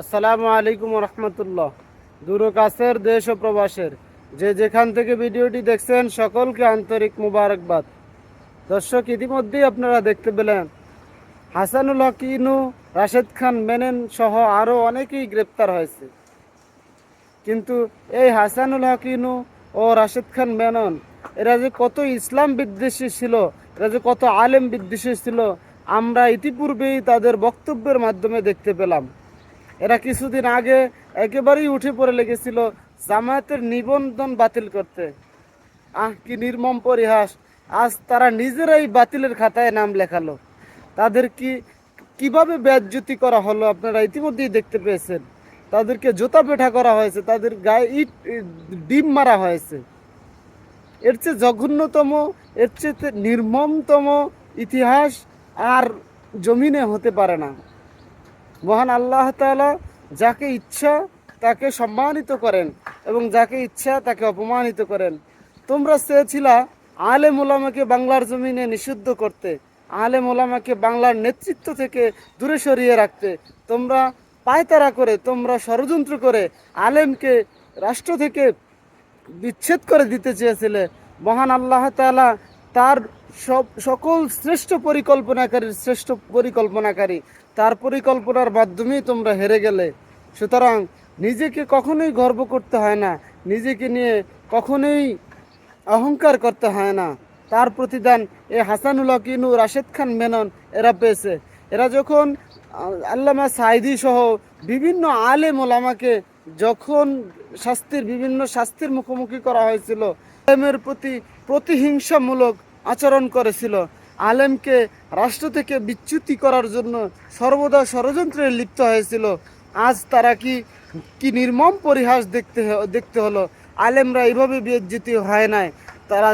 আসসালামু আলাইকুম রহমতুল্লাহ। দূর কাছের দেশ ও প্রবাসের যে যেখান থেকে ভিডিওটি দেখছেন, সকলকে আন্তরিক মুবারকবাদ। দর্শক, ইতিমধ্যেই আপনারা দেখতে পেলেন, হাসানুল হক, ইনু, রাশেদ খান, মেনেন সহ আরও অনেকেই গ্রেপ্তার হয়েছে। কিন্তু এই হাসানুল হক, ইনু ও রাশেদ খান, মেনন, এরা যে কত ইসলাম বিদ্বেষী ছিল, এরা যে কত আলেম বিদ্বেষী ছিল, আমরা ইতিপূর্বেই তাদের বক্তব্যের মাধ্যমে দেখতে পেলাম। এরা কিছুদিন আগে একেবারেই উঠে পড়ে লেগেছিল জামায়াতের নিবন্ধন বাতিল করতে। আহ, কি নির্মম পরিহাস। আজ তারা নিজেরাই বাতিলের খাতায় নাম লেখালো। তাদের কি, কীভাবে ব্যাজ্যুতি করা হলো আপনারা ইতিমধ্যেই দেখতে পেয়েছেন। তাদেরকে জোতা পেঠা করা হয়েছে, তাদের গায়ে ইট ডিম মারা হয়েছে। এর চেয়ে জঘন্যতম, এর চেয়ে নির্মমতম ইতিহাস আর জমিনে হতে পারে না। মহান আল্লাহ তাআলা যাকে ইচ্ছা তাকে সম্মানিত করেন এবং যাকে ইচ্ছা তাকে অপমানিত করেন। তোমরা চেয়েছিলা আলেম ওলামাকে বাংলার জমিনে নিষিদ্ধ করতে, আলেম ওলামাকে বাংলার নেতৃত্ব থেকে দূরে সরিয়ে রাখতে। তোমরা পায়তারা করে, তোমরা ষড়যন্ত্র করে আলেমকে রাষ্ট্র থেকে বিচ্ছেদ করে দিতে চেয়েছিলে। মহান আল্লাহ তাআলা তার সব সকল শ্রেষ্ঠ পরিকল্পনাকারীর শ্রেষ্ঠ পরিকল্পনাকারী, তার পরিকল্পনার মাধ্যমেই তোমরা হেরে গেলে। সুতরাং নিজেকে কখনোই গর্ব করতে হয় না, নিজেকে নিয়ে কখনোই অহংকার করতে হয় না। তার প্রতিদান এ হাসানুল হকিনু রাশেদ খান মেনন, এরা পেয়েছে। এরা যখন আল্লামা সাইদি সহ বিভিন্ন আলেম ওলামাকে যখন শাস্তির, বিভিন্ন শাস্তির মুখোমুখি করা হয়েছিল, আলেমের প্রতি প্রতিহিংসামূলক আচরণ করেছিল। আলেমকে রাষ্ট্র থেকে বিচ্যুতি করার জন্য সর্বদা ষড়যন্ত্রে লিপ্ত হয়েছিল। আজ তারা কি কি নির্মম পরিহাস দেখতে দেখতে হলো? আলেমরা এইভাবে বিজ্জিতি হয় নাই। তারা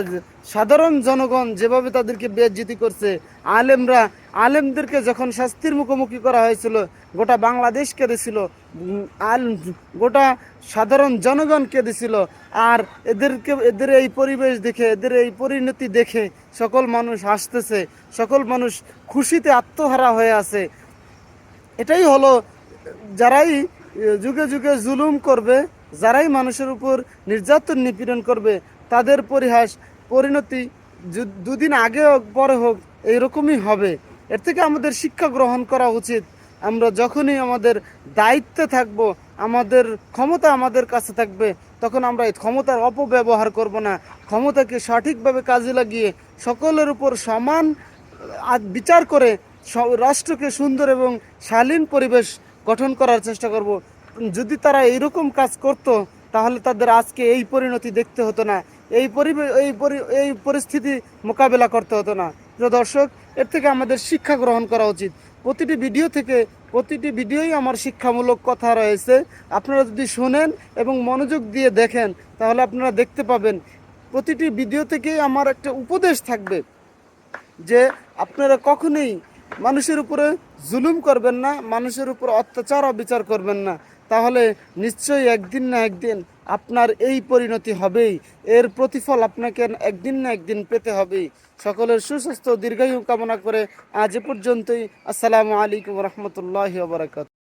সাধারণ জনগণ যেভাবে তাদেরকে বেজ্জিতি করছে, আলেমরা আলেমদেরকে যখন শাস্তির মুখোমুখি করা হয়েছিল গোটা বাংলাদেশ কেঁদেছিল উম, আল গোটা সাধারণ জনগণ কেঁদেছিল আর এদেরকে এদের এই পরিবেশ দেখে এদের এই পরিণতি দেখে সকল মানুষ হাসতেছে সকল মানুষ খুশিতে আত্মহারা হয়ে আছে। এটাই হলো যারাই যুগে যুগে জুলুম করবে যারাই মানুষের উপর নির্যাতন নিপীড়ন করবে তাদের পরিহাস পরিণতি দুদিন আগে হোক পরে হোক এইরকমই হবে। এর থেকে আমাদের শিক্ষা গ্রহণ করা উচিত। আমরা যখনই আমাদের দায়িত্বে থাকব, আমাদের ক্ষমতা আমাদের কাছে থাকবে, তখন আমরা এই ক্ষমতার অপব্যবহার করব না। ক্ষমতাকে সঠিকভাবে কাজে লাগিয়ে সকলের উপর সমান বিচার করে রাষ্ট্রকে সুন্দর এবং শালীন পরিবেশ গঠন করার চেষ্টা করব। যদি তারা এইরকম কাজ করত, তাহলে তাদের আজকে এই পরিণতি দেখতে হতো না। এই পরিবেশ এই এই পরিস্থিতি মোকাবেলা করতে হতো না। প্রিয় দর্শক, এর থেকে আমাদের শিক্ষা গ্রহণ করা উচিত। প্রতিটি ভিডিও থেকে প্রতিটি ভিডিওই আমার শিক্ষামূলক কথা রয়েছে। আপনারা যদি শোনেন এবং মনোযোগ দিয়ে দেখেন, তাহলে আপনারা দেখতে পাবেন, প্রতিটি ভিডিও থেকেই আমার একটা উপদেশ থাকবে যে আপনারা কখনোই মানুষের উপরে জুলুম করবেন না, মানুষের উপর অত্যাচার অবিচার করবেন না। তাহলে নিশ্চয়ই একদিন না একদিন আপনার এই পরিণতি হবেই। এর প্রতিফল আপনাকে একদিন না একদিন পেতে হবেই। সকলের সুস্বাস্থ্য দীর্ঘায়ু কামনা করে আজ পর্যন্তই। আসসালামু আলাইকুম রহমতুল্লাহ বারাকাত